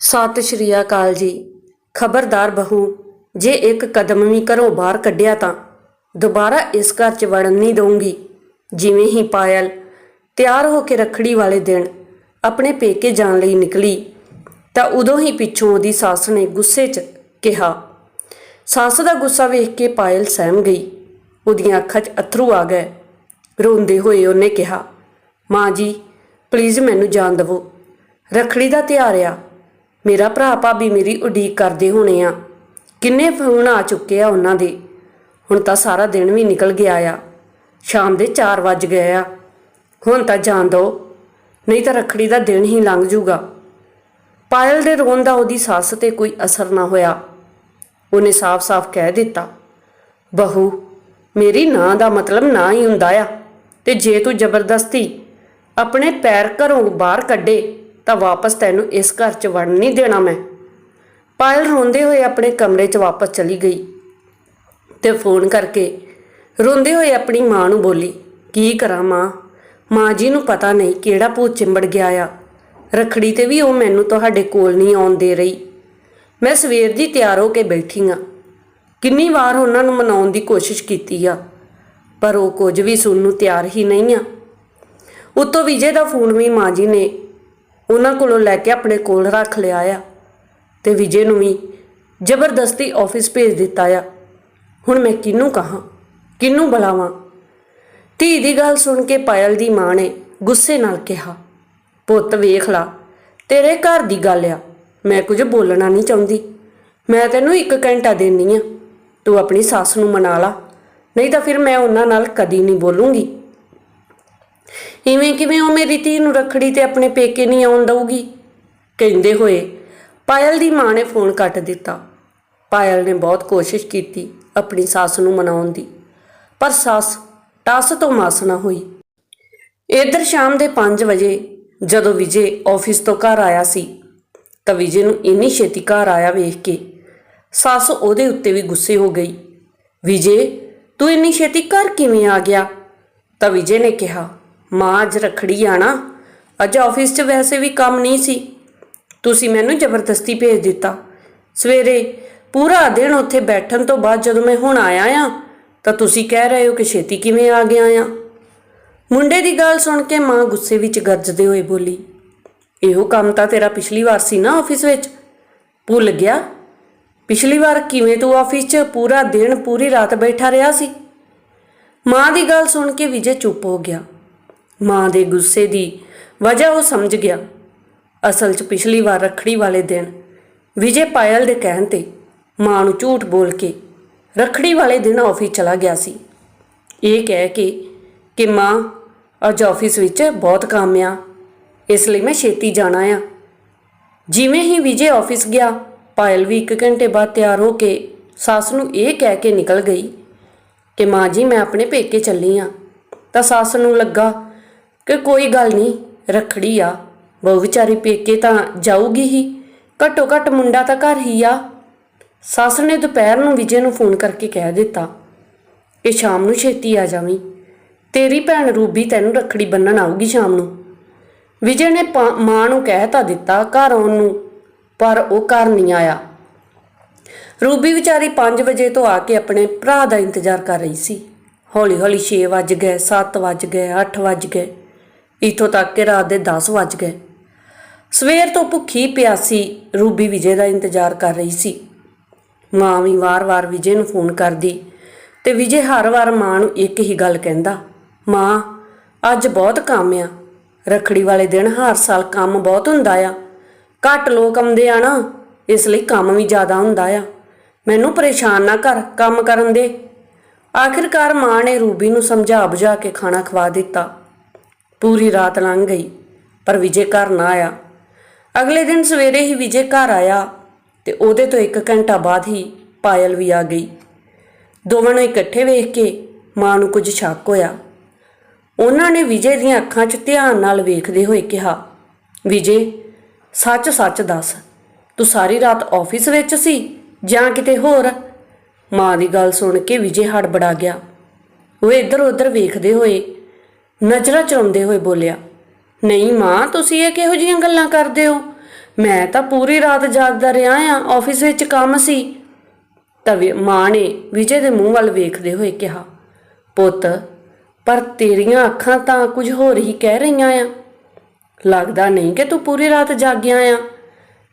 ਸਤਿ ਸ਼੍ਰੀ ਅਕਾਲ ਜੀ। ਖਬਰਦਾਰ ਬਹੂ, ਜੇ ਇੱਕ ਕਦਮ ਵੀ ਘਰੋਂ ਬਾਹਰ ਕੱਢਿਆ ਤਾਂ ਦੁਬਾਰਾ ਇਸ ਘਰ 'ਚ ਵੜਨ ਨਹੀਂ ਦਊਂਗੀ। ਜਿਵੇਂ ਹੀ ਪਾਇਲ ਤਿਆਰ ਹੋ ਕੇ ਰੱਖੜੀ ਵਾਲੇ ਦਿਨ ਆਪਣੇ ਪੇਕੇ ਜਾਣ ਲਈ ਨਿਕਲੀ, ਤਾਂ ਉਦੋਂ ਹੀ ਪਿੱਛੋਂ ਉਹਦੀ ਸੱਸ ਨੇ ਗੁੱਸੇ 'ਚ ਕਿਹਾ। ਸੱਸ ਦਾ ਗੁੱਸਾ ਵੇਖ ਕੇ ਪਾਇਲ ਸਹਿਮ ਗਈ। ਉਹਦੀਆਂ ਅੱਖਾਂ 'ਚ ਅਥਰੂ ਆ ਗਏ। ਰੋਂਦੇ ਹੋਏ ਉਹਨੇ ਕਿਹਾ, ਮਾਂ ਜੀ ਪਲੀਜ਼ ਮੈਨੂੰ ਜਾਣ ਦਿਵੋ। ਰੱਖੜੀ ਦਾ ਤਿਉਹਾਰ ਆ। ਮੇਰਾ ਭਰਾ ਭਾਬੀ ਮੇਰੀ ਉਡੀਕ ਕਰਦੇ ਹੋਣੇ ਆ। ਕਿੰਨੇ ਫੋਨ ਆ ਚੁੱਕੇ ਆ ਉਹਨਾਂ ਦੇ। ਹੁਣ ਤਾਂ ਸਾਰਾ ਦਿਨ ਵੀ ਨਿਕਲ ਗਿਆ ਆ। ਸ਼ਾਮ ਦੇ 4 ਵੱਜ ਗਏ ਆ। ਹੁਣ ਤਾਂ ਜਾਣ ਦੋ। ਨਹੀਂ ਤਾਂ ਰੱਖੜੀ ਦਾ ਦਿਨ ਹੀ ਲੰਘ ਜੂਗਾ। ਪਾਇਲ ਦੇ ਰੋਣ ਦਾ ਉਹਦੀ ਸੱਸ ਤੇ ਕੋਈ ਅਸਰ ਨਾ ਹੋਇਆ। ਉਹਨੇ ਸਾਫ਼-ਸਾਫ਼ ਕਹਿ ਦਿੱਤਾ, ਬਹੂ, ਮੇਰੀ ਨਾਂ ਦਾ ਮਤਲਬ ਨਾ ਹੀ ਹੁੰਦਾ ਆ। ਤੇ ਜੇ ਤੂੰ ਜ਼ਬਰਦਸਤੀ ਆਪਣੇ ਪੈਰ ਘਰੋਂ ਬਾਹਰ ਕੱਢੇ ਤਾਂ ਵਾਪਸ ਤੈਨੂੰ ਇਸ ਘਰ 'ਚ ਵੜਨ ਨਹੀਂ ਦੇਣਾ ਮੈਂ। ਪਾਇਲ ਰੋਂਦੇ ਹੋਏ ਆਪਣੇ ਕਮਰੇ 'ਚ ਵਾਪਸ ਚਲੀ ਗਈ ਤੇ ਫੋਨ ਕਰਕੇ ਰੋਂਦੇ ਹੋਏ ਆਪਣੀ ਮਾਂ ਨੂੰ ਬੋਲੀ, ਕੀ ਕਰਾਂ ਮਾਂ? ਮਾਂ ਜੀ ਨੂੰ ਪਤਾ ਨਹੀਂ ਕਿਹੜਾ ਭੂਤ ਚਿੰਬੜ ਗਿਆ ਆ। ਰਖੜੀ ਤੇ ਵੀ ਉਹ ਮੈਨੂੰ ਤੁਹਾਡੇ ਕੋਲ ਨਹੀਂ ਆਉਣ ਦੇ ਰਹੀ। ਮੈਂ ਸਵੇਰ ਦੀ ਤਿਆਰ ਹੋ ਕੇ ਬੈਠੀ ਆ। ਕਿੰਨੀ ਵਾਰ ਉਹਨਾਂ ਨੂੰ ਮਨਾਉਣ ਦੀ ਕੋਸ਼ਿਸ਼ ਕੀਤੀ ਆ, ਪਰ ਉਹ ਕੁਝ ਵੀ ਸੁਣਨ ਨੂੰ ਤਿਆਰ ਹੀ ਨਹੀਂ ਆ। ਉਤੋਂ ਵਿਜੇ ਦਾ ਫੋਨ ਵੀ ਮਾਂ ਜੀ ਨੇ ਉਹਨਾਂ ਕੋਲੋਂ ਲੈ ਕੇ ਆਪਣੇ ਕੋਲ ਰੱਖ ਲਿਆ ਆ ਤੇ ਵਿਜੇ ਨੂੰ ਵੀ ਜ਼ਬਰਦਸਤੀ ਆਫਿਸ ਭੇਜ ਦਿੱਤਾ ਆ। ਹੁਣ ਮੈਂ ਕਿਹਨੂੰ ਕਹਾਂ, ਕਿਹਨੂੰ ਬੁਲਾਵਾਂ? ਧੀ ਦੀ ਗੱਲ ਸੁਣ ਕੇ ਪਾਇਲ ਦੀ ਮਾਂ ਨੇ ਗੁੱਸੇ ਨਾਲ ਕਿਹਾ, ਪੁੱਤ ਵੇਖ ਲਾ, ਤੇਰੇ ਘਰ ਦੀ ਗੱਲ ਆ, ਮੈਂ ਕੁਝ ਬੋਲਣਾ ਨਹੀਂ ਚਾਹੁੰਦੀ। ਮੈਂ ਤੈਨੂੰ ਇੱਕ ਘੰਟਾ ਦੇਣੀ ਆ, ਤੂੰ ਆਪਣੀ ਸੱਸ ਨੂੰ ਮਨਾ ਲਾ, ਨਹੀਂ ਤਾਂ ਫਿਰ ਮੈਂ ਉਹਨਾਂ ਨਾਲ ਕਦੀ ਨਹੀਂ ਬੋਲੂੰਗੀ। ਇਵੇਂ ਕਿਵੇਂ ਉਹ ਮੇਰੀ ਧੀ ਨੂੰ ਰੱਖੜੀ ਤੇ ਆਪਣੇ ਪੇਕੇ ਨਹੀਂ ਆਉਣ ਦਊਗੀ? ਕਹਿੰਦੇ ਹੋਏ ਪਾਇਲ ਦੀ ਮਾਂ ਨੇ ਫੋਨ ਕੱਟ ਦਿੱਤਾ। ਪਾਇਲ ਨੇ ਬਹੁਤ ਕੋਸ਼ਿਸ਼ ਕੀਤੀ ਆਪਣੀ ਸੱਸ ਨੂੰ ਮਨਾਉਣ ਦੀ, ਪਰ ਸੱਸ ਟਸ ਤੋਂ ਮਾਸ ਨਾ ਹੋਈ। ਇਧਰ ਸ਼ਾਮ ਦੇ 5 ਵਜੇ ਜਦੋਂ ਵਿਜੇ ਆਫਿਸ ਤੋਂ ਘਰ ਆਇਆ ਸੀ, ਤਾਂ ਵਿਜੇ ਨੂੰ ਇੰਨੀ ਛੇਤੀ ਘਰ ਆਇਆ ਵੇਖ ਕੇ ਸੱਸ ਉਹਦੇ ਉੱਤੇ ਵੀ ਗੁੱਸੇ ਹੋ ਗਈ। ਵਿਜੇ, ਤੂੰ ਇੰਨੀ ਛੇਤੀ ਘਰ ਕਿਵੇਂ ਆ ਗਿਆ? ਤਾਂ ਵਿਜੇ ਨੇ ਕਿਹਾ ਮਾਂ ਅੱਜ ਰਖੜੀ ਆਣਾ ਅੱਜ ਆਫਿਸ 'ਚ ਵੈਸੇ ਵੀ ਕੰਮ ਨਹੀਂ ਸੀ। ਤੁਸੀਂ ਮੈਨੂੰ ਜ਼ਬਰਦਸਤੀ ਭੇਜ ਦਿੱਤਾ। ਸਵੇਰੇ ਪੂਰਾ ਦਿਨ ਉੱਥੇ ਬੈਠਣ ਤੋਂ ਬਾਅਦ ਜਦੋਂ ਮੈਂ ਹੁਣ ਆਇਆ ਆ, ਤਾਂ ਤੁਸੀਂ ਕਹਿ ਰਹੇ ਹੋ ਕਿ ਛੇਤੀ ਕਿਵੇਂ ਆ ਗਿਆ ਆ। ਮੁੰਡੇ ਦੀ ਗੱਲ ਸੁਣ ਕੇ ਮਾਂ ਗੁੱਸੇ ਵਿੱਚ ਗਰਜਦੇ ਹੋਏ ਬੋਲੀ, ਇਹੋ ਕੰਮ ਤਾਂ ਤੇਰਾ ਪਿਛਲੀ ਵਾਰ ਸੀ ਨਾ ਆਫਿਸ ਵਿੱਚ? ਭੁੱਲ ਗਿਆ। ਪਿਛਲੀ ਵਾਰ ਕਿਵੇਂ ਤੂੰ ਆਫਿਸ 'ਚ ਪੂਰਾ ਦਿਨ, ਪੂਰੀ ਰਾਤ ਬੈਠਾ ਰਿਹਾ ਸੀ? ਮਾਂ ਦੀ ਗੱਲ ਸੁਣ ਕੇ ਵਿਜੇ ਚੁੱਪ ਹੋ ਗਿਆ। ਮਾਂ ਦੇ ਗੁੱਸੇ ਦੀ ਵਜ੍ਹਾ ਉਹ ਸਮਝ ਗਿਆ। ਅਸਲ 'ਚ ਪਿਛਲੀ ਵਾਰ ਰੱਖੜੀ ਵਾਲੇ ਦਿਨ ਵਿਜੇ ਪਾਇਲ ਦੇ ਕਹਿਣ ਤੇ ਮਾਂ ਨੂੰ ਝੂਠ ਬੋਲ ਕੇ ਰੱਖੜੀ ਵਾਲੇ ਦਿਨ ਆਫਿਸ ਚਲਾ ਗਿਆ ਸੀ। ਇਹ ਕਹਿ ਕੇ ਕਿ ਮਾਂ ਅੱਜ ਆਫਿਸ ਵਿੱਚ ਬਹੁਤ ਕੰਮ ਆ, ਇਸ ਲਈ ਮੈਂ ਛੇਤੀ ਜਾਣਾ ਆ। ਜਿਵੇਂ ਹੀ ਵਿਜੇ ਆਫਿਸ ਗਿਆ, ਪਾਇਲ ਵੀ 1 ਘੰਟੇ ਬਾਅਦ ਤਿਆਰ ਹੋ ਕੇ ਸੱਸ ਨੂੰ ਇਹ ਕਹਿ ਕੇ ਨਿਕਲ ਗਈ ਕਿ ਮਾਂ ਜੀ, ਮੈਂ ਆਪਣੇ ਪੇਕੇ ਚੱਲੀ ਆ। ਤਾਂ ਸੱਸ ਨੂੰ ਲੱਗਾ ਕਿ ਕੋਈ ਗੱਲ ਨਹੀਂ, ਰਖੜੀ ਆ। ਬਹੁ ਵਿਚਾਰੀ ਪੇਕੇ ਤਾਂ ਜਾਊਗੀ ਹੀ। ਘੱਟੋ ਘੱਟ ਮੁੰਡਾ ਤਾਂ ਘਰ ਹੀ ਆ। ਸੱਸ ਨੇ ਦੁਪਹਿਰ ਨੂੰ ਵਿਜੇ ਨੂੰ ਫੋਨ ਕਰਕੇ ਕਹਿ ਦਿੱਤਾ ਕਿ ਸ਼ਾਮ ਨੂੰ ਛੇਤੀ ਆ ਜਾਵੀਂ। ਤੇਰੀ ਭੈਣ ਰੂਬੀ ਤੈਨੂੰ ਰੱਖੜੀ ਬੰਨਣ ਆਊਗੀ ਸ਼ਾਮ ਨੂੰ। ਵਿਜੇ ਨੇ ਪਾ- ਮਾਂ ਨੂੰ ਕਹਿ ਤਾਂ ਦਿੱਤਾ ਘਰ ਆਉਣ ਨੂੰ, ਪਰ ਉਹ ਘਰ ਨਹੀਂ ਆਇਆ। ਰੂਬੀ ਵਿਚਾਰੀ 5 ਵਜੇ ਤੋਂ ਆ ਕੇ ਆਪਣੇ ਭਰਾ ਦਾ ਇੰਤਜ਼ਾਰ ਕਰ ਰਹੀ ਸੀ। ਹੌਲੀ ਹੌਲੀ 6 ਵੱਜ ਗਏ 7 ਵੱਜ ਗਏ 8 ਵੱਜ ਗਏ। ਇਥੋਂ ਤੱਕ ਕਿ ਰਾਤ ਦੇ 10 ਵੱਜ ਗਏ। ਸਵੇਰ ਤੋਂ ਭੁੱਖੀ ਪਿਆਸੀ ਰੂਬੀ ਵਿਜੇ ਦਾ ਇੰਤਜ਼ਾਰ ਕਰ ਰਹੀ ਸੀ। ਮਾਂ ਵੀ ਵਾਰ-ਵਾਰ ਵਿਜੇ ਨੂੰ ਫੋਨ ਕਰਦੀ ਤੇ ਵਿਜੇ ਹਰ ਵਾਰ ਮਾਂ ਨੂੰ ਇੱਕ ਹੀ ਗੱਲ ਕਹਿੰਦਾ, ਮਾਂ, ਅੱਜ ਬਹੁਤ ਕੰਮ ਆ। ਰਖੜੀ ਵਾਲੇ ਦਿਨ ਹਰ ਸਾਲ ਕੰਮ ਬਹੁਤ ਹੁੰਦਾ ਆ। ਘੱਟ ਲੋਕ ਆਉਂਦੇ ਆ ਨਾ, ਇਸ ਲਈ ਕੰਮ ਵੀ ਜ਼ਿਆਦਾ ਹੁੰਦਾ ਆ। ਮੈਨੂੰ ਪਰੇਸ਼ਾਨ ਨਾ ਕਰ, ਕੰਮ ਕਰਨ ਦੇ। ਆਖਿਰਕਾਰ ਮਾਂ ਨੇ ਰੂਬੀ ਨੂੰ ਸਮਝਾ ਬੁਝਾ ਕੇ ਖਾਣਾ ਖਵਾ ਦਿੱਤਾ। ਪੂਰੀ ਰਾਤ ਲੰਘ ਗਈ, ਪਰ ਵਿਜੇ ਘਰ ਨਾ ਆਇਆ। ਅਗਲੇ ਦਿਨ ਸਵੇਰੇ ਹੀ ਵਿਜੇ ਘਰ ਆਇਆ ਤੇ ਉਹਦੇ ਤੋਂ 1 ਘੰਟਾ ਬਾਅਦ ਹੀ ਪਾਇਲ ਵੀ ਆ ਗਈ। ਦੋਵਾਂ ਨੂੰ ਇਕੱਠੇ ਵੇਖ ਕੇ ਮਾਂ ਨੂੰ ਕੁਝ ਸ਼ੱਕ ਹੋਇਆ। ਉਹਨਾਂ ਨੇ ਵਿਜੇ ਦੀਆਂ ਅੱਖਾਂ 'ਚ ਧਿਆਨ ਨਾਲ ਵੇਖਦੇ ਹੋਏ ਕਿਹਾ, ਵਿਜੇ, ਸੱਚ ਸੱਚ ਦੱਸ, ਤੂੰ ਸਾਰੀ ਰਾਤ ਆਫਿਸ ਵਿੱਚ ਸੀ ਜਾਂ ਕਿਤੇ ਹੋਰ? ਮਾਂ ਦੀ ਗੱਲ ਸੁਣ ਕੇ ਵਿਜੇ ਹੜਬੜਾ ਗਿਆ। ਉਹ ਇੱਧਰ ਉੱਧਰ ਵੇਖਦੇ ਹੋਏ ਨਜ਼ਰਾਂ ਚੁੰਦੇ ਹੋਏ ਬੋਲਿਆ, ਨਹੀਂ ਮਾਂ, ਤੁਸੀਂ ਇਹ ਕਿਹੋ ਜੀਆਂ ਗੱਲਾਂ ਕਰਦੇ ਹੋ? ਮੈਂ ਤਾਂ ਪੂਰੀ ਰਾਤ ਜਾਗਦਾ ਰਿਹਾ ਆ, ਆਫਿਸ ਵਿੱਚ ਕੰਮ ਸੀ। ਤਾਂ ਮਾਂ ਨੇ ਵਿਜੇ ਦੇ ਮੂੰਹ ਵੱਲ ਵੇਖਦੇ ਹੋਏ ਕਿਹਾ, ਪੁੱਤ, ਪਰ ਤੇਰੀਆਂ ਅੱਖਾਂ ਤਾਂ ਕੁਝ ਹੋਰ ਹੀ ਕਹਿ ਰਹੀਆਂ ਆ। ਲੱਗਦਾ ਨਹੀਂ ਕਿ ਤੂੰ ਪੂਰੀ ਰਾਤ ਜਾਗਿਆ ਆ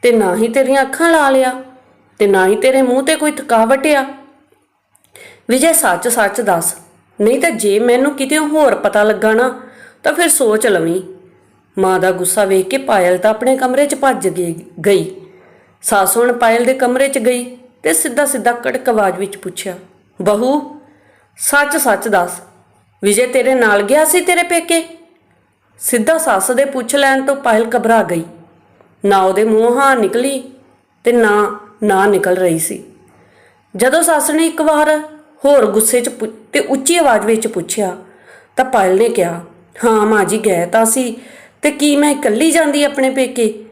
ਤੇ ਨਾ ਹੀ ਤੇਰੀਆਂ ਅੱਖਾਂ ਲਾ ਲਿਆ ਤੇ ਨਾ ਹੀ ਤੇਰੇ ਮੂੰਹ ਤੇ ਕੋਈ ਥਕਾਵਟ ਆ। ਵਿਜੇ ਸੱਚ ਸੱਚ ਦੱਸ ਨਹੀਂ ਤਾਂ ਜੇ ਮੈਨੂੰ ਕਿਤੇ ਹੋਰ ਪਤਾ ਲੱਗਾ ਨਾ, ਤਾਂ ਫਿਰ ਸੋਚ ਲਵੀਂ। ਮਾਂ ਦਾ ਗੁੱਸਾ ਵੇਖ ਕੇ ਪਾਇਲ ਤਾਂ ਆਪਣੇ ਕਮਰੇ 'ਚ ਭੱਜ ਗਈ ਗਈ। ਸੱਸ ਹੁਣ ਪਾਇਲ ਦੇ ਕਮਰੇ 'ਚ ਗਈ ਤੇ ਸਿੱਧਾ ਸਿੱਧਾ ਕੜਕ ਆਵਾਜ਼ ਵਿੱਚ ਪੁੱਛਿਆ, ਬਹੂ, ਸੱਚ ਸੱਚ ਦੱਸ, ਵਿਜੇ ਤੇਰੇ ਨਾਲ ਗਿਆ ਸੀ ਤੇਰੇ ਪੇਕੇ? ਸਿੱਧਾ ਸੱਸ ਦੇ ਪੁੱਛ ਲੈਣ ਤੋਂ ਪਾਇਲ ਘਬਰਾ ਗਈ। ਨਾ ਉਹਦੇ ਮੂੰਹ ਹਾਂ ਨਿਕਲੀ ਤੇ ਨਾ ਨਾ ਨਿਕਲ ਰਹੀ ਸੀ। ਜਦੋਂ ਸੱਸ ਨੇ ਇੱਕ ਵਾਰ ਹੋਰ ਗੁੱਸੇ 'ਚ ਪੁ- ਤੇ ਉੱਚੀ ਆਵਾਜ਼ ਵਿੱਚ ਪੁੱਛਿਆ, ਤਾਂ ਪਾਇਲ ਨੇ ਕਿਹਾ, ਹਾਂ ਮਾਂ ਜੀ, ਗਏ ਤਾਂ ਸੀ, ਤੇ ਕੀ ਮੈਂ ਇਕੱਲੀ ਜਾਂਦੀ ਆਪਣੇ ਪੇਕੇ?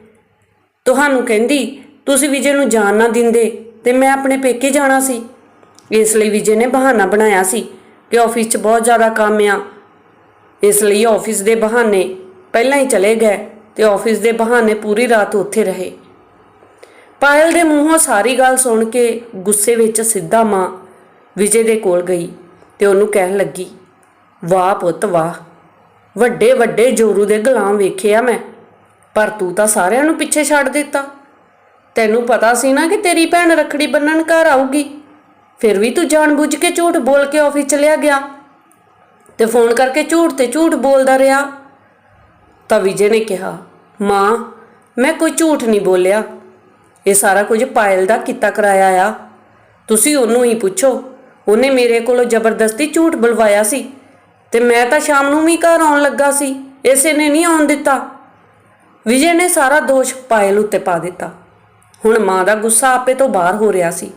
ਤੁਹਾਨੂੰ ਕਹਿੰਦੀ, ਤੁਸੀਂ ਵਿਜੇ ਨੂੰ ਜਾਣ ਨਾ ਦਿੰਦੇ, ਤੇ ਮੈਂ ਆਪਣੇ ਪੇਕੇ ਜਾਣਾ ਸੀ। ਇਸ ਲਈ ਵਿਜੇ ਨੇ ਬਹਾਨਾ ਬਣਾਇਆ ਸੀ ਕਿ ਆਫਿਸ 'ਚ ਬਹੁਤ ਜ਼ਿਆਦਾ ਕੰਮ ਆ। ਇਸ ਲਈ ਆਫਿਸ ਦੇ ਬਹਾਨੇ ਪਹਿਲਾਂ ਹੀ ਚਲੇ ਗਏ ਤੇ ਆਫਿਸ ਦੇ ਬਹਾਨੇ ਪੂਰੀ ਰਾਤ ਉੱਥੇ ਰਹੇ। ਪਾਇਲ ਦੇ ਮੂੰਹੋਂ ਸਾਰੀ ਗੱਲ ਸੁਣ ਕੇ ਗੁੱਸੇ ਵਿੱਚ ਸਿੱਧਾ ਮਾਂ ਵਿਜੇ ਦੇ ਕੋਲ ਗਈ। ਤੇ ਉਹਨੂੰ ਕਹਿਣ ਲੱਗੀ, ਵਾਹ ਪੁੱਤ ਵਾਹ, ਵੱਡੇ ਵੱਡੇ ਜੋਰੂ ਦੇ ਗੁਲਾਮ ਵੇਖਿਆ ਮੈਂ, ਪਰ ਤੂੰ ਤਾਂ ਸਾਰਿਆਂ ਨੂੰ ਪਿੱਛੇ ਛੱਡ ਦਿੱਤਾ। ਤੈਨੂੰ ਪਤਾ ਸੀ ਨਾ ਕਿ ਤੇਰੀ ਭੈਣ ਰੱਖੜੀ ਬੰਨਣ ਘਰ ਆਊਗੀ, ਫਿਰ ਵੀ ਤੂੰ ਜਾਣਬੁੱਝ ਕੇ ਝੂਠ ਬੋਲ ਕੇ ਆਫਿਸ ਚਲਿਆ ਗਿਆ। ਤੇ ਫੋਨ ਕਰਕੇ ਝੂਠ ਤੇ ਝੂਠ ਬੋਲਦਾ ਰਿਹਾ। ਤਾਂ ਵਿਜੇ ਨੇ ਕਿਹਾ, ਮਾਂ, ਮੈਂ ਕੋਈ ਝੂਠ ਨਹੀਂ ਬੋਲਿਆ। ਇਹ ਸਾਰਾ ਕੁਝ ਪਾਇਲ ਦਾ ਕੀਤਾ ਕਰਾਇਆ ਆ। ਤੁਸੀਂ ਉਹਨੂੰ ਹੀ ਪੁੱਛੋ ਉਹਨੇ ਮੇਰੇ ਕੋਲੋਂ ਜ਼ਬਰਦਸਤੀ ਝੂਠ ਬੁਲਵਾਇਆ ਸੀ ਤੇ ਮੈਂ ਤਾਂ ਸ਼ਾਮ ਨੂੰ ਵੀ ਘਰ ਆਉਣ ਲੱਗਾ ਸੀ, ਇਸੇ ਨੇ ਨਹੀਂ ਆਉਣ ਦਿੱਤਾ। ਵਿਜੇ ਨੇ ਸਾਰਾ ਦੋਸ਼ ਪਾਇਲ ਉੱਤੇ ਪਾ ਦਿੱਤਾ। ਹੁਣ ਮਾਂ ਦਾ ਗੁੱਸਾ ਆਪੇ ਤੋਂ ਬਾਹਰ ਹੋ ਰਿਹਾ ਸੀ।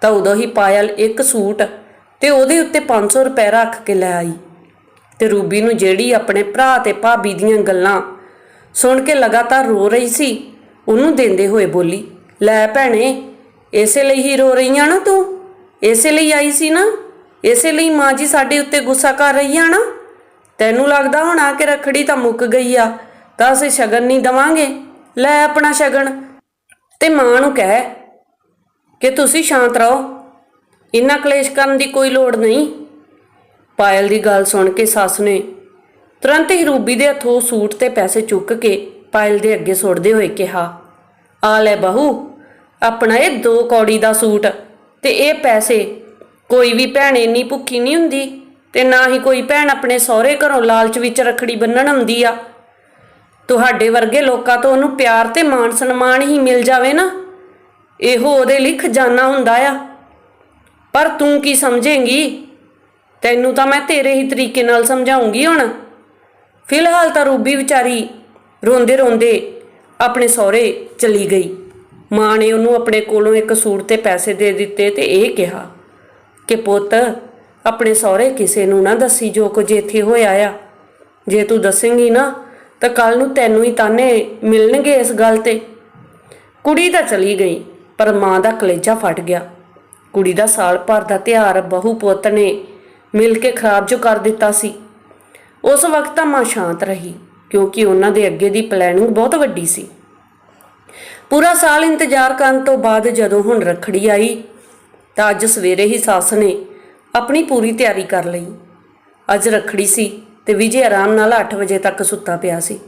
ਤਾਂ ਉਦੋਂ ਹੀ ਪਾਇਲ ਇੱਕ ਸੂਟ ਤੇ ਉਹਦੇ ਉੱਤੇ 500 ਰੁਪਏ ਰੱਖ ਕੇ ਲੈ ਆਈ ਤੇ ਰੂਬੀ ਨੂੰ ਜਿਹੜੀ ਆਪਣੇ ਭਰਾ ਤੇ ਭਾਬੀ ਦੀਆਂ ਗੱਲਾਂ ਸੁਣ ਕੇ ਲਗਾਤਾਰ ਰੋ ਰਹੀ ਸੀ, ਉਹਨੂੰ ਦਿੰਦੇ ਹੋਏ ਬੋਲੀ, ਲੈ ਭੈਣੇ, ਇਸੇ ਲਈ ਹੀ ਰੋ ਰਹੀਆਂ ਨਾ ਤੂੰ? ਇਸੇ ਲਈ ਆਈ ਸੀ ਨਾ। ਇਸੇ ਲਈ ਮਾਂ ਜੀ ਸਾਡੇ ਉੱਤੇ ਗੁੱਸਾ ਕਰ ਰਹੀ ਆ ਨਾ। ਤੈਨੂੰ ਲੱਗਦਾ ਹੋਣਾ ਕਿ ਰਖੜੀ ਤਾਂ ਮੁੱਕ ਗਈ ਆ, ਤਾਂ ਅਸੀਂ ਸ਼ਗਨ ਨਹੀਂ ਦਵਾਂਗੇ। ਲੈ ਆਪਣਾ ਸ਼ਗਨ। ਤੇ ਮਾਂ ਨੂੰ ਕਹਿ ਕਿ ਤੁਸੀਂ ਸ਼ਾਂਤ ਰਹੋ। ਇੰਨਾ ਕਲੇਸ਼ ਕਰਨ ਦੀ ਕੋਈ ਲੋੜ ਨਹੀਂ। ਪਾਇਲ ਦੀ ਗੱਲ ਸੁਣ ਕੇ ਸੱਸ ਨੇ ਤੁਰੰਤ ਹੀ ਰੂਬੀ ਦੇ ਹੱਥੋਂ ਸੂਟ ਤੇ ਪੈਸੇ ਚੁੱਕ ਕੇ ਪਾਇਲ ਦੇ ਅੱਗੇ ਸੁੱਟਦੇ ਹੋਏ ਕਿਹਾ, ਆ ਲੈ ਬਹੂ, ਆਪਣਾ ਇਹ ਦੋ ਕੌੜੀ ਦਾ ਸੂਟ ਤੇ ਇਹ ਪੈਸੇ ਕੋਈ ਵੀ ਭੈਣ ਇੰਨੀ ਭੁੱਖੀ ਨਹੀਂ ਹੁੰਦੀ ਤੇ ਨਾ ਹੀ ਕੋਈ ਭੈਣ ਆਪਣੇ ਸਹੁਰੇ ਘਰੋਂ ਲਾਲਚ ਵਿੱਚ ਰਖੜੀ ਬੰਨਣ ਆਉਂਦੀ ਆ। ਤੁਹਾਡੇ ਵਰਗੇ ਲੋਕਾਂ ਤੋਂ ਉਹਨੂੰ ਪਿਆਰ ਤੇ ਮਾਣ ਸਨਮਾਨ ਹੀ ਮਿਲ ਜਾਵੇ ਨਾ, ਇਹੋ ਉਹਦੇ ਲਈ ਖਜ਼ਾਨਾ ਹੁੰਦਾ ਆ। ਪਰ ਤੂੰ ਕੀ ਸਮਝੇਂਗੀ? ਤੈਨੂੰ ਤਾਂ ਮੈਂ ਤੇਰੇ ਹੀ ਤਰੀਕੇ ਨਾਲ ਸਮਝਾਉਂਗੀ ਹੁਣ। ਫਿਲਹਾਲ ਤਾਂ ਰੂਬੀ ਵਿਚਾਰੀ ਰੋਂਦੇ ਰੋਂਦੇ ਆਪਣੇ ਸਹੁਰੇ ਚਲੀ ਗਈ। ਮਾਂ ਨੇ ਉਹਨੂੰ ਆਪਣੇ ਕੋਲੋਂ ਇੱਕ ਸੂਟ ਤੇ ਪੈਸੇ ਦੇ ਦਿੱਤੇ ਤੇ ਇਹ ਕਿਹਾ ਕਿ ਪੁੱਤ, ਆਪਣੇ ਸਹੁਰੇ ਕਿਸੇ ਨੂੰ ਨਾ ਦੱਸੀ ਜੋ ਕੁਝ ਇੱਥੇ ਹੋਇਆ ਆ। ਜੇ ਤੂੰ ਦੱਸੇਂਗੀ ਨਾ, ਤਾਂ ਕੱਲ ਨੂੰ ਤੈਨੂੰ ਹੀ ਤਾਨੇ ਮਿਲਣਗੇ ਇਸ ਗੱਲ ਤੇ। ਕੁੜੀ ਤਾਂ ਚਲੀ ਗਈ, ਪਰ ਮਾਂ ਦਾ ਕਲੇਜਾ ਫਟ ਗਿਆ। ਕੁੜੀ ਦਾ ਸਾਲ ਭਰ ਦਾ ਤਿਉਹਾਰ ਬਹੂ ਪੁੱਤ ਨੇ ਮਿਲ ਕੇ ਖਰਾਬ ਜੋ ਕਰ ਦਿੱਤਾ ਸੀ। ਉਸ ਵਕਤ ਤਾਂ ਮਾਂ ਸ਼ਾਂਤ ਰਹੀ, ਕਿਉਂਕਿ ਉਹਨਾਂ ਦੇ ਅੱਗੇ ਦੀ ਪਲੈਨਿੰਗ ਬਹੁਤ ਵੱਡੀ ਸੀ। ਪੂਰਾ ਸਾਲ ਇੰਤਜ਼ਾਰ ਕਰਨ ਤੋਂ ਬਾਅਦ ਜਦੋਂ ਹੁਣ ਰੱਖੜੀ ਆਈ ਤਾਂ ਅੱਜ ਸਵੇਰੇ ਹੀ ਸੱਸ ਨੇ ਆਪਣੀ ਪੂਰੀ ਤਿਆਰੀ ਕਰ ਲਈ। ਅੱਜ ਰੱਖੜੀ ਸੀ ਤੇ ਵਿਜੇ ਆਰਾਮ ਨਾਲ 8 ਵਜੇ ਤੱਕ ਸੁੱਤਾ ਪਿਆ ਸੀ,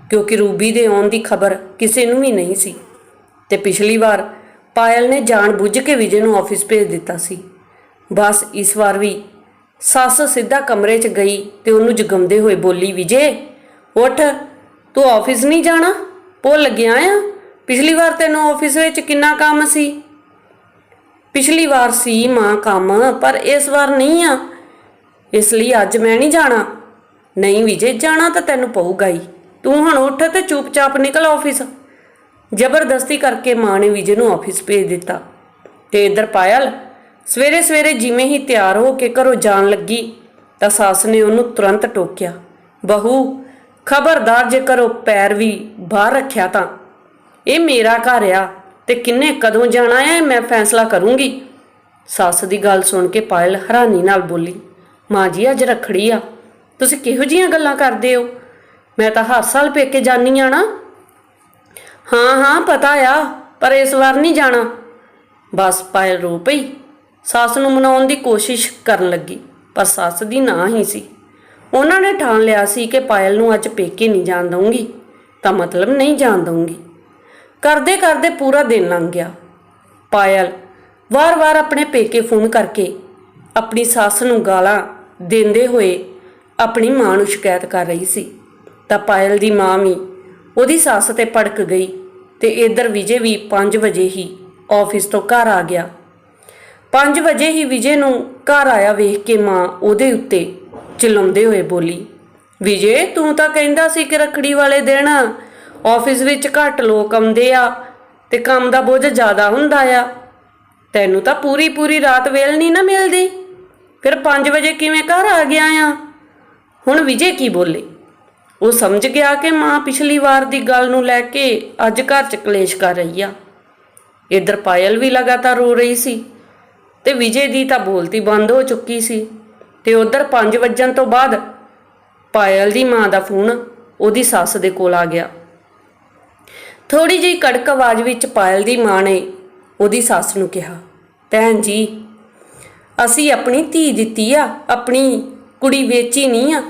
ਕਿਉਂਕਿ ਰੂਬੀ ਦੇ ਆਉਣ ਦੀ ਖਬਰ ਕਿਸੇ ਨੂੰ ਵੀ ਨਹੀਂ ਸੀ ਤੇ ਪਿਛਲੀ ਵਾਰ ਪਾਇਲ ਨੇ ਜਾਣ ਬੁੱਝ ਕੇ ਵਿਜੇ ਨੂੰ ਆਫਿਸ ਭੇਜ ਦਿੱਤਾ ਸੀ। ਬਸ ਇਸ ਵਾਰ ਵੀ ਸੱਸ ਸਿੱਧਾ ਕਮਰੇ 'ਚ ਗਈ ਤੇ ਉਹਨੂੰ ਜਗਮਦੇ ਹੋਏ ਬੋਲੀ, ਵਿਜੇ, ਉੱਠ, ਤੂੰ ਆਫਿਸ ਨਹੀਂ ਜਾਣਾ? ਭੁੱਲ ਗਿਆ ਆ? ਪਿਛਲੀ ਵਾਰ ਤੈਨੂੰ ਆਫਿਸ ਵਿੱਚ ਕਿੰਨਾ ਕੰਮ ਸੀ? ਪਿਛਲੀ ਵਾਰ ਸੀ ਮਾਂ ਕੰਮ, ਪਰ ਇਸ ਵਾਰ ਨਹੀਂ ਆ। ਇਸ ਲਈ ਅੱਜ ਮੈਂ ਨਹੀਂ ਜਾਣਾ। ਨਹੀਂ ਵਿਜੇ, ਜਾਣਾ ਤਾਂ ਤੈਨੂੰ ਪਊਗਾ ਹੀ। ਤੂੰ ਹੁਣ ਉੱਠ ਤੇ ਚੁੱਪਚਾਪ ਨਿਕਲ ਆਫਿਸ ਜ਼ਬਰਦਸਤੀ ਕਰਕੇ ਮਾਂ ਨੇ ਵਿਜੇ ਨੂੰ ਆਫਿਸ ਭੇਜ ਦਿੱਤਾ। ਤੇ ਇਧਰ ਪਾਇਲ ਸਵੇਰੇ ਸਵੇਰੇ ਜਿਵੇਂ ਹੀ ਤਿਆਰ ਹੋ ਕੇ ਘਰੋਂ ਜਾਣ ਲੱਗੀ, ਤਾਂ ਸੱਸ ਨੇ ਉਹਨੂੰ ਤੁਰੰਤ ਟੋਕਿਆ। ਬਹੂ, ਖਬਰਦਾਰ ਜੇ ਕਰੋ ਪੈਰ ਵੀ ਬਾਹਰ ਰੱਖਿਆ ਤਾਂ। ਇਹ ਮੇਰਾ ਘਰ ਆ ਤੇ ਕਿੰਨੇ ਕਦੋਂ ਜਾਣਾ ਹੈ ਮੈਂ ਫੈਸਲਾ ਕਰੂੰਗੀ। ਸੱਸ ਦੀ ਗੱਲ ਸੁਣ ਕੇ ਪਾਇਲ ਹੈਰਾਨੀ ਨਾਲ ਬੋਲੀ, ਮਾਂ ਜੀ, ਅੱਜ ਰੱਖੜੀ ਆ। ਤੁਸੀਂ ਕਿਹੋ ਜੀਆਂ ਗੱਲਾਂ ਕਰਦੇ ਹੋ? ਮੈਂ ਤਾਂ ਹਰ ਸਾਲ ਪੇਕੇ ਜਾਨੀ ਆ ਨਾ? ਹਾਂ ਹਾਂ, ਪਤਾ ਆ, ਪਰ ਇਸ ਵਾਰ ਨਹੀਂ ਜਾਣਾ। ਬਸ ਪਾਇਲ ਰੋ ਪਈ। ਸੱਸ ਨੂੰ ਮਨਾਉਣ ਦੀ ਕੋਸ਼ਿਸ਼ ਕਰਨ ਲੱਗੀ, ਪਰ ਸੱਸ ਦੀ ਨਾ ਹੀ ਸੀ। ਉਹਨਾਂ ਨੇ ਠਾਣ ਲਿਆ ਸੀ ਕਿ ਪਾਇਲ ਨੂੰ ਅੱਜ ਪੇਕੇ ਨਹੀਂ ਜਾਣ ਦਊਂਗੀ, ਤਾਂ ਮਤਲਬ ਨਹੀਂ ਜਾਣ ਦਊਂਗੀ। ਕਰਦੇ ਕਰਦੇ ਪੂਰਾ ਦਿਨ ਲੰਘ ਗਿਆ। ਪਾਇਲ ਵਾਰ-ਵਾਰ ਆਪਣੇ ਪੇਕੇ ਫੋਨ ਕਰਕੇ ਆਪਣੀ ਸੱਸ ਨੂੰ ਗਾਲਾਂ ਦਿੰਦੇ ਹੋਏ ਆਪਣੀ ਮਾਂ ਨੂੰ ਸ਼ਿਕਾਇਤ ਕਰ ਰਹੀ ਸੀ। ਤਾਂ ਪਾਇਲ ਦੀ ਮਾਂ ਵੀ ਉਹਦੀ ਸੱਸ ਤੇ ਭੜਕ ਗਈ ਤੇ ਇਧਰ ਵਿਜੇ ਵੀ 5 ਵਜੇ ਹੀ ਆਫਿਸ ਤੋਂ ਘਰ ਆ ਗਿਆ। 5 ਵਜੇ ਹੀ ਵਿਜੇ ਨੂੰ ਘਰ ਆਇਆ ਵੇਖ ਕੇ ਮਾਂ ਉਹਦੇ ਉੱਤੇ ਚਿਲਾਉਂਦੇ ਹੋਏ ਬੋਲੀ, ਵਿਜੇ, ਤੂੰ ਤਾਂ ਕਹਿੰਦਾ ਸੀ ਕਿ ਰੱਖੜੀ ਵਾਲੇ ਦਿਨ ਆਫਿਸ ਵਿੱਚ ਘੱਟ ਲੋਕ ਆਉਂਦੇ ਆ ਤੇ ਕੰਮ ਦਾ ਬੋਝ ਜ਼ਿਆਦਾ ਹੁੰਦਾ ਆ। ਤੈਨੂੰ ਤਾਂ ਪੂਰੀ ਪੂਰੀ ਰਾਤ ਵੇਲ ਨਹੀਂ ਨਾ ਮਿਲਦੀ। ਫਿਰ 5 ਵਜੇ ਕਿਵੇਂ ਘਰ ਆ ਗਿਆ ਆ? ਹੁਣ ਵਿਜੇ ਕੀ ਬੋਲੇ? ਉਹ ਸਮਝ ਗਿਆ ਕਿ ਮਾਂ ਪਿਛਲੀ ਵਾਰ ਦੀ ਗੱਲ ਨੂੰ ਲੈ ਕੇ ਅੱਜ ਘਰ ਚ ਕਲੇਸ਼ ਕਰ ਰਹੀ ਆ। ਇਧਰ ਪਾਇਲ ਵੀ ਲਗਾਤਾਰ ਰੋ ਰਹੀ ਸੀ ਤੇ ਵਿਜੇ ਦੀ ਤਾਂ ਬੋਲਤੀ ਬੰਦ ਹੋ ਚੁੱਕੀ ਸੀ ਤੇ ਉਧਰ 5 ਵਜਣ ਤੋਂ ਬਾਅਦ ਪਾਇਲ ਦੀ ਮਾਂ ਦਾ ਫੋਨ ਉਹਦੀ ਸੱਸ ਦੇ ਕੋਲ ਆ ਗਿਆ। ਥੋੜੀ ਜਿਹੀ ਕੜਕ ਆਵਾਜ਼ ਵਿੱਚ ਪਾਇਲ ਦੀ ਮਾਂ ਨੇ ਉਹਦੀ ਸੱਸ ਨੂੰ ਕਿਹਾ, ਭੈਣ ਜੀ, ਅਸੀਂ ਆਪਣੀ ਧੀ ਦਿੱਤੀ ਆ, ਆਪਣੀ ਕੁੜੀ ਵੇਚੀ ਨਹੀਂ ਆ।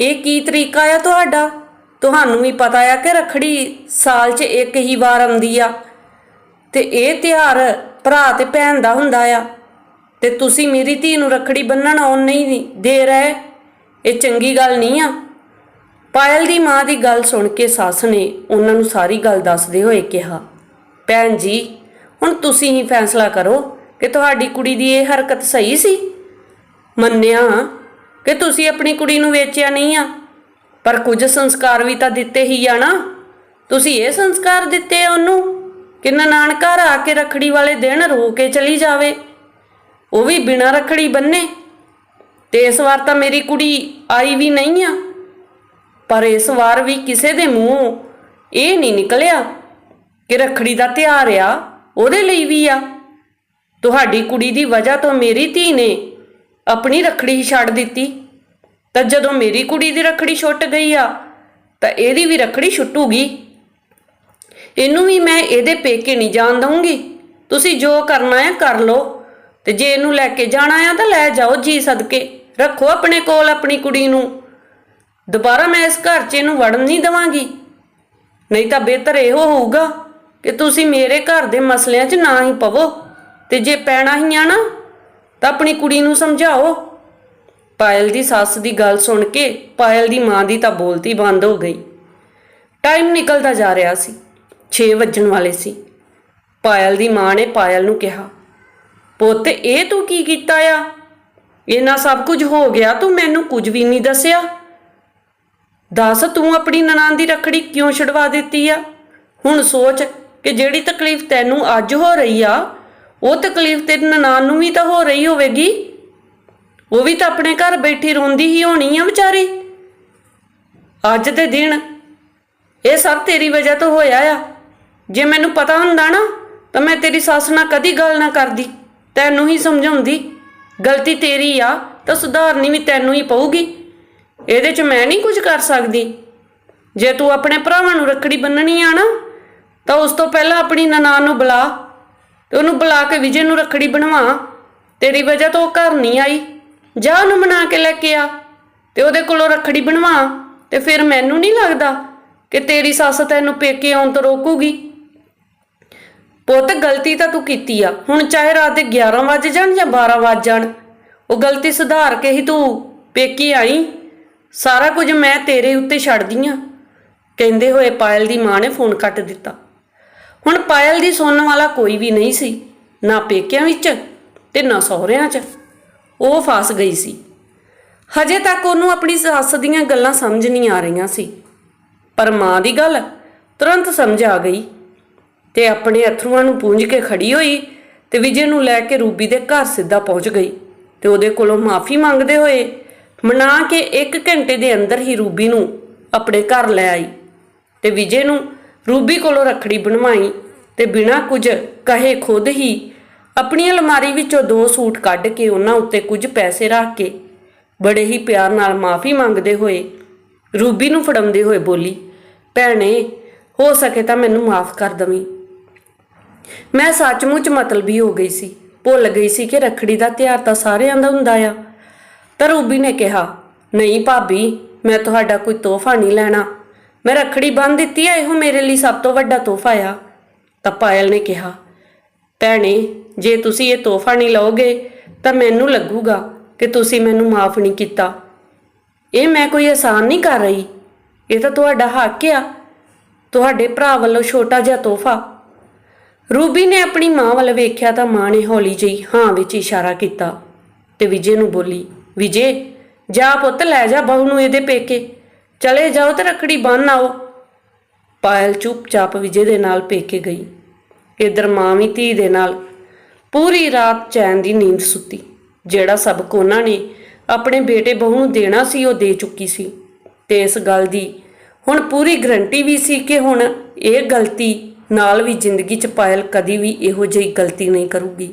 ਇਹ ਕੀ ਤਰੀਕਾ ਆ ਤੁਹਾਡਾ? ਤੁਹਾਨੂੰ ਵੀ ਪਤਾ ਆ ਕਿ ਰਖੜੀ ਸਾਲ 'ਚ ਇੱਕ ਹੀ ਵਾਰ ਆਉਂਦੀ ਆ। ਤੇ ਇਹ ਤਿਉਹਾਰ ਭਰਾ ਤੇ ਭੈਣ ਦਾ ਹੁੰਦਾ ਆ। ਤੇ ਤੁਸੀਂ ਮੇਰੀ ਧੀ ਨੂੰ ਰਖੜੀ ਬੰਨਣ ਆਉਣ ਨਹੀਂ ਦੇ ਰਹੇ। ਇਹ ਚੰਗੀ ਗੱਲ ਨਹੀਂ ਆ। ਪਾਇਲ ਦੀ ਮਾਂ ਦੀ ਗੱਲ ਸੁਣ ਕੇ ਸੱਸ ਨੇ ਉਹਨਾਂ ਨੂੰ ਸਾਰੀ ਗੱਲ ਦੱਸਦੇ ਹੋਏ ਕਿਹਾ, ਭੈਣ ਜੀ, ਹੁਣ ਤੁਸੀਂ ਹੀ ਫੈਸਲਾ ਕਰੋ ਕਿ ਤੁਹਾਡੀ ਕੁੜੀ ਦੀ ਇਹ ਹਰਕਤ ਸਹੀ ਸੀ। ਮੰਨਿਆ ਕਿ ਤੁਸੀਂ ਆਪਣੀ ਕੁੜੀ ਨੂੰ ਵੇਚਿਆ ਨਹੀਂ ਆ, ਪਰ ਕੁਝ ਸੰਸਕਾਰ ਵੀ ਤਾਂ ਦਿੱਤੇ ਹੀ ਆ ਨਾ। ਤੁਸੀਂ ਇਹ ਸੰਸਕਾਰ ਦਿੱਤੇ ਆ ਉਹਨੂੰ ਕਿ ਨਨਾਣ ਘਰ ਆ ਕੇ ਰਖੜੀ ਵਾਲੇ ਦਿਨ ਰੋ ਕੇ ਚਲੀ ਜਾਵੇ। ਉਹ ਵੀ ਬਿਨਾਂ ਰਖੜੀ ਬੰਨੇ। ਤੇ ਇਸ ਵਾਰ ਤਾਂ ਮੇਰੀ ਕੁੜੀ ਆਈ ਵੀ ਨਹੀਂ ਆ। ਪਰ ਇਸ ਵਾਰ ਵੀ ਕਿਸੇ ਦੇ ਮੂੰਹੋਂ ਇਹ ਨਹੀਂ ਨਿਕਲਿਆ ਕਿ ਰਖੜੀ ਦਾ ਤਿਉਹਾਰ ਆ, ਉਹਦੇ ਲਈ ਵੀ ਆ। ਤੁਹਾਡੀ ਕੁੜੀ ਦੀ ਵਜ੍ਹਾ ਤੋਂ ਮੇਰੀ ਧੀ ਨੇ ਆਪਣੀ ਰਖੜੀ ਹੀ ਛੱਡ ਦਿੱਤੀ। ਤਾਂ ਜਦੋਂ ਮੇਰੀ ਕੁੜੀ ਦੀ ਰਖੜੀ ਛੁੱਟ ਗਈ ਆ, ਤਾਂ ਇਹਦੀ ਵੀ ਰਖੜੀ ਛੁੱਟੂਗੀ। ਇਹਨੂੰ ਵੀ ਮੈਂ ਇਹਦੇ ਪੇਕੇ ਨਹੀਂ ਜਾਣ ਦਊਂਗੀ। ਤੁਸੀਂ ਜੋ ਕਰਨਾ ਹੈ ਕਰ ਲਓ। ਤੇ ਜੇ ਇਹਨੂੰ ਲੈ ਕੇ ਜਾਣਾ ਆ ਤਾਂ ਲੈ ਜਾਓ ਜੀ ਸਦਕੇ। ਰੱਖੋ ਆਪਣੇ ਕੋਲ ਆਪਣੀ ਕੁੜੀ ਨੂੰ। ਦੁਬਾਰਾ ਮੈਂ ਇਸ ਘਰ 'ਚ ਇਹਨੂੰ ਵੜਨ ਨਹੀਂ ਦਵਾਂਗੀ। ਨਹੀਂ ਤਾਂ ਬਿਹਤਰ ਇਹੋ ਹੋਊਗਾ ਕਿ ਤੁਸੀਂ ਮੇਰੇ ਘਰ ਦੇ ਮਸਲਿਆਂ 'ਚ ਨਾ ਹੀ ਪਵੋ ਤੇ ਜੇ ਪੈਣਾ ਹੀ ਆ ਨਾ, ਤਾਂ ਆਪਣੀ ਕੁੜੀ ਨੂੰ ਸਮਝਾਓ। ਪਾਇਲ ਦੀ ਸੱਸ ਦੀ ਗੱਲ ਸੁਣ ਕੇ ਪਾਇਲ ਦੀ ਮਾਂ ਦੀ ਤਾਂ ਬੋਲਤੀ ਬੰਦ ਹੋ ਗਈ। ਟਾਈਮ ਨਿਕਲਦਾ ਜਾ ਰਿਹਾ ਸੀ 6 ਵੱਜਣ ਵਾਲੇ ਸੀ। ਪਾਇਲ ਦੀ ਮਾਂ ਨੇ ਪਾਇਲ ਨੂੰ ਕਿਹਾ, ਪੁੱਤ, ਇਹ ਤੂੰ ਕੀ ਕੀਤਾ ਆ? ਇਹਨਾਂ ਸਭ ਕੁਝ ਹੋ ਗਿਆ, ਤੂੰ ਮੈਨੂੰ ਕੁਝ ਵੀ ਨਹੀਂ ਦੱਸਿਆ? ਦੱਸ ਤੂੰ ਆਪਣੀ ਨਨਾਣ ਦੀ ਰੱਖੜੀ ਕਿਉਂ ਛਡਵਾ ਦਿੱਤੀ ਆ? ਹੁਣ ਸੋਚ ਕਿ ਜਿਹੜੀ ਤਕਲੀਫ ਤੈਨੂੰ ਅੱਜ ਹੋ ਰਹੀ ਆ, ਉਹ ਤਕਲੀਫ ਤੇਰੀ ਨਨਾਣ ਨੂੰ ਵੀ ਤਾਂ ਹੋ ਰਹੀ ਹੋਵੇਗੀ। ਉਹ ਵੀ ਤਾਂ ਆਪਣੇ ਘਰ ਬੈਠੀ ਰੋਂਦੀ ਹੀ ਹੋਣੀ ਆ ਵਿਚਾਰੀ। ਅੱਜ ਦੇ ਦਿਨ ਇਹ ਸਭ ਤੇਰੀ ਵਜ੍ਹਾ ਤੋਂ ਹੋਇਆ ਆ। ਜੇ ਮੈਨੂੰ ਪਤਾ ਹੁੰਦਾ ਨਾ, ਤਾਂ ਮੈਂ ਤੇਰੀ ਸੱਸ ਨਾਲ ਕਦੀ ਗੱਲ ਨਾ ਕਰਦੀ। ਤੈਨੂੰ ਹੀ ਸਮਝਾਉਂਦੀ, ਗਲਤੀ ਤੇਰੀ ਆ, ਤਾਂ ਸੁਧਾਰਨੀ ਵੀ ਤੈਨੂੰ ਹੀ ਪਊਗੀ। ਇਹਦੇ 'ਚ ਮੈਂ ਨਹੀਂ ਕੁਝ ਕਰ ਸਕਦੀ। ਜੇ ਤੂੰ ਆਪਣੇ ਭਰਾਵਾਂ ਨੂੰ ਰੱਖੜੀ ਬੰਨਣੀ ਆ ਨਾ, ਤਾਂ ਉਸ ਤੋਂ ਪਹਿਲਾਂ ਆਪਣੀ ਨਨਾਣ ਨੂੰ ਬੁਲਾ ਤੇ ਉਹਨੂੰ ਬੁਲਾ ਕੇ ਵਿਜੇ ਨੂੰ ਰੱਖੜੀ ਬਣਵਾ। ਤੇਰੀ ਵਜ੍ਹਾ ਤੋਂ ਉਹ ਘਰ ਨਹੀਂ ਆਈ। ਜਾ ਉਹਨੂੰ ਮਨਾ ਕੇ ਲੈ ਕੇ ਆ ਤੇ ਉਹਦੇ ਕੋਲੋਂ ਰੱਖੜੀ ਬਣਵਾ ਤੇ ਫਿਰ ਮੈਨੂੰ ਨਹੀਂ ਲੱਗਦਾ ਕਿ ਤੇਰੀ ਸੱਸ ਤੈਨੂੰ ਪੇਕੇ ਆਉਣ ਤੋਂ ਰੋਕੂਗੀ। ਪੁੱਤ, ਗਲਤੀ ਤਾਂ ਤੂੰ ਕੀਤੀ ਆ। ਹੁਣ ਚਾਹੇ ਰਾਤ ਦੇ 11 ਵਜ ਜਾਣ ਜਾਂ 12 ਵਜ ਜਾਣ, ਉਹ ਗਲਤੀ ਸੁਧਾਰ ਕੇ ਹੀ ਤੂੰ ਪੇਕੇ ਆਈ। ਸਾਰਾ ਕੁਝ ਮੈਂ ਤੇਰੇ ਉੱਤੇ ਛੱਡਦੀ ਆ। ਕਹਿੰਦੇ ਹੋਏ ਪਾਇਲ ਦੀ ਮਾਂ ਨੇ ਫੋਨ ਕੱਟ ਦਿੱਤਾ। ਹੁਣ ਪਾਇਲ ਦੀ ਸੁਣਨ ਵਾਲਾ ਕੋਈ ਵੀ ਨਹੀਂ ਸੀ, ਨਾ ਪੇਕਿਆਂ ਵਿੱਚ ਤੇ ਨਾ ਸਹੁਰਿਆਂ 'ਚ। ਉਹ ਫਸ ਗਈ ਸੀ। ਹਜੇ ਤੱਕ ਉਹਨੂੰ ਆਪਣੀ ਸੱਸ ਦੀਆਂ ਗੱਲਾਂ ਸਮਝ ਨਹੀਂ ਆ ਰਹੀਆਂ ਸੀ। ਪਰ ਮਾਂ ਦੀ ਗੱਲ ਤੁਰੰਤ ਸਮਝ ਆ ਗਈ ਤੇ ਆਪਣੇ ਅਥਰੂਆਂ ਨੂੰ ਪੂੰਝ ਕੇ ਖੜੀ ਹੋਈ ਤੇ ਵਿਜੇ ਨੂੰ ਲੈ ਕੇ ਰੂਬੀ ਦੇ ਘਰ ਸਿੱਧਾ ਪਹੁੰਚ ਗਈ ਤੇ ਉਹਦੇ ਕੋਲੋਂ ਮਾਫੀ ਮੰਗਦੇ ਹੋਏ ਮਨਾ ਕੇ 1 ਘੰਟੇ ਦੇ ਅੰਦਰ ਹੀ ਰੂਬੀ ਨੂੰ ਆਪਣੇ ਘਰ ਲੈ ਆਈ ਤੇ ਵਿਜੇ ਨੂੰ ਰੂਬੀ ਕੋਲੋਂ ਰੱਖੜੀ ਬਣਵਾਈ ਤੇ ਬਿਨਾਂ ਕੁਝ ਕਹੇ ਖੁਦ ਹੀ ਆਪਣੀ ਅਲਮਾਰੀ ਵਿੱਚੋਂ ਦੋ ਸੂਟ ਕੱਢ ਕੇ ਉਹਨਾਂ ਉੱਤੇ ਕੁਝ ਪੈਸੇ ਰੱਖ ਕੇ ਬੜੇ ਹੀ ਪਿਆਰ ਨਾਲ ਮਾਫੀ ਮੰਗਦੇ ਹੋਏ ਰੂਬੀ ਨੂੰ ਫੜਾਉਂਦੇ ਹੋਏ ਬੋਲੀ, ਭੈਣੇ, ਹੋ ਸਕੇ ਤਾਂ ਮੈਨੂੰ ਮਾਫ ਕਰ ਦਵੀਂ। ਮੈਂ ਸੱਚਮੁੱਚ ਮਤਲਬੀ ਹੋ ਗਈ ਸੀ। ਭੁੱਲ ਗਈ ਸੀ ਕਿ ਰੱਖੜੀ ਦਾ ਤਿਉਹਾਰ ਤਾਂ ਸਾਰਿਆਂ ਦਾ ਹੁੰਦਾ ਆ। ਤਾਂ ਰੂਬੀ ਨੇ ਕਿਹਾ, ਨਹੀਂ ਭਾਬੀ, ਮੈਂ ਤੁਹਾਡਾ ਕੋਈ ਤੋਹਫਾ ਨਹੀਂ ਲੈਣਾ। ਮੈਂ ਰੱਖੜੀ ਬੰਨ ਦਿੱਤੀ ਆ, ਇਹੋ ਮੇਰੇ ਲਈ ਸਭ ਤੋਂ ਵੱਡਾ ਤੋਹਫਾ ਆ। ਤਾਂ ਪਾਇਲ ਨੇ ਕਿਹਾ, ਭੈਣੇ, ਜੇ ਤੁਸੀਂ ਇਹ ਤੋਹਫਾ ਨਹੀਂ ਲਓਗੇ, ਤਾਂ ਮੈਨੂੰ ਲੱਗੂਗਾ ਕਿ ਤੁਸੀਂ ਮੈਨੂੰ ਮਾਫ ਨਹੀਂ ਕੀਤਾ। ਇਹ ਮੈਂ ਕੋਈ ਆਸਾਨ ਨਹੀਂ ਕਰ ਰਹੀ। ਇਹ ਤਾਂ ਤੁਹਾਡਾ ਹੱਕ ਆ, ਤੁਹਾਡੇ ਭਰਾ ਵੱਲੋਂ ਛੋਟਾ ਜਿਹਾ ਤੋਹਫਾ। ਰੂਬੀ ਨੇ ਆਪਣੀ ਮਾਂ ਵੱਲ ਵੇਖਿਆ ਤਾਂ ਮਾਂ ਨੇ ਹੌਲੀ ਜਿਹੀ ਹਾਂ ਵਿੱਚ ਇਸ਼ਾਰਾ ਕੀਤਾ ਤੇ ਵਿਜੇ ਨੂੰ ਬੋਲੀ ਵਿਜੇ, ਜਾ ਪੁੱਤ ਲੈ ਜਾ ਬਹੂ ਨੂੰ ਇਹਦੇ ਪੇਕੇ। ਚਲੇ ਜਾਓ ਤੇ ਰੱਖੜੀ ਬੰਨ ਆਓ। ਪਾਇਲ ਚੁੱਪਚਾਪ ਵਿਜੇ ਦੇ ਨਾਲ ਪੇਕੇ ਗਈ। ਇਧਰ ਮਾਂ ਵੀ ਧੀ ਦੇ ਨਾਲ। ਪੂਰੀ ਰਾਤ ਚੈਨ ਦੀ ਨੀਂਦ ਸੁੱਤੀ। ਜਿਹੜਾ ਸਬਕ ਉਹਨਾਂ ਨੇ ਆਪਣੇ ਬੇਟੇ ਬਹੂ ਨੂੰ ਦੇਣਾ ਸੀ, ਉਹ ਦੇ ਚੁੱਕੀ ਸੀ। ਤੇ ਇਸ ਗੱਲ ਦੀ ਹੁਣ ਪੂਰੀ ਗਰੰਟੀ ਵੀ ਸੀ ਕਿ ਹੁਣ ਇਹ ਗਲਤੀ ਨਾਲ ਵੀ ਜ਼ਿੰਦਗੀ 'ਚ ਪਾਇਲ ਕਦੀ ਵੀ ਇਹੋ ਜਿਹੀ ਗਲਤੀ ਨਹੀਂ ਕਰੂਗੀ।